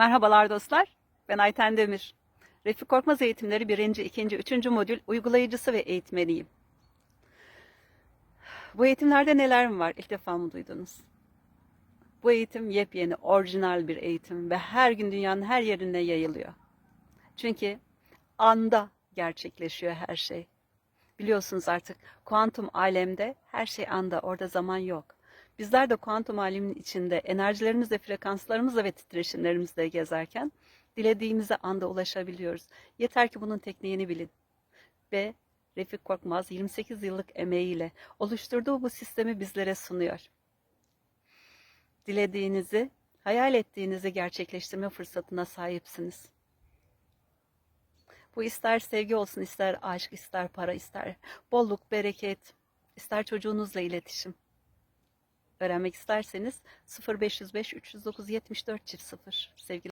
Merhabalar dostlar. Ben Ayten Demir. Refik Korkmaz Eğitimleri 1. 2. 3. modül uygulayıcısı ve eğitmeniyim. Bu eğitimlerde neler mi var? İlk defa mı duydunuz? Bu eğitim yepyeni, orijinal bir eğitim ve her gün dünyanın her yerine yayılıyor. Çünkü anda gerçekleşiyor her şey. Biliyorsunuz artık kuantum alemde her şey anda, orada zaman yok. Bizler de kuantum alemin içinde enerjilerimizle, frekanslarımızla ve titreşimlerimizle gezerken dilediğimize anda ulaşabiliyoruz. Yeter ki bunun tekniğini bilin. Ve Refik Korkmaz 28 yıllık emeğiyle oluşturduğu bu sistemi bizlere sunuyor. Dilediğinizi, hayal ettiğinizi gerçekleştirme fırsatına sahipsiniz. Bu ister sevgi olsun, ister aşk, ister para, ister bolluk, bereket, ister çocuğunuzla iletişim. Öğrenmek isterseniz 0505 309 74 0 sevgili